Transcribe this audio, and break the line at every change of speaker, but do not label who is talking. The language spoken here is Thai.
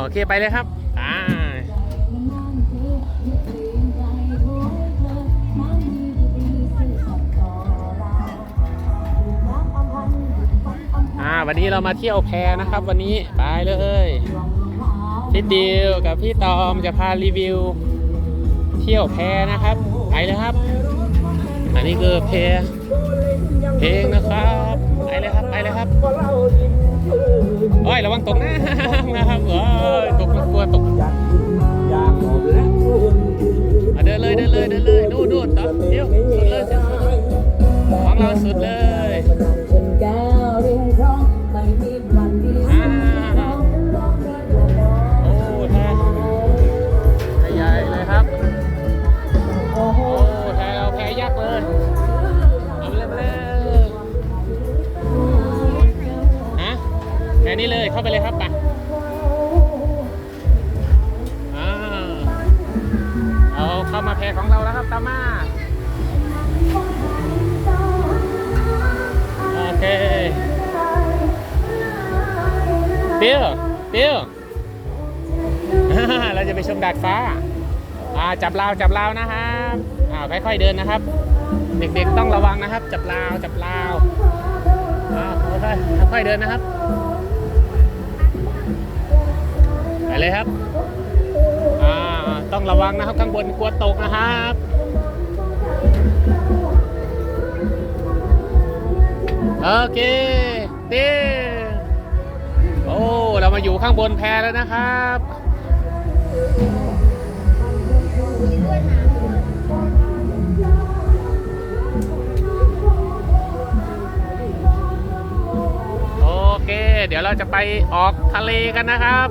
โอเคไปเลยครับอ่าอ่าวันนี้เรามาเที่ยวแพนะครับ วันนี้ไปเลยพี่ดิวกับพี่ตอมจะพารีวิว เที่ยวแพนะครับ ไปเลยครับ อันนี้คือแพเพลงนะครับ ไปเลยครับไปเลยครับ อ้ยระวังตกนะนะครับโอ้ยตกกลัวตกเดินเลยเดินเลยเดินเลยดูดดูต่อเดี๋ยวสุดเลยสุดเลยของเราสุดเลย แพนี้เลยเข้าไปเลยครับไปอ่าเอาเข้ามาแพของเราแล้วครับตามมาโอเคเตี้ยวเตี้ยวเราจะไปชมดาดฟ้าอ่าจับราวจับราวนะครับอ่าค่อยๆเดินนะครับ เด็กๆต้องระวังนะครับ จับราวจับราวอ่าค่อยๆค่อยๆเดินนะครับ เลยครับอ่าต้องระวังนะครับข้างบนกลัวตกนะครับโอเคเต้โอ้เรามาอยู่ข้างบนแพแล้วนะครับโอเค เดี๋ยวเราจะไปออกทะเลกันนะครับ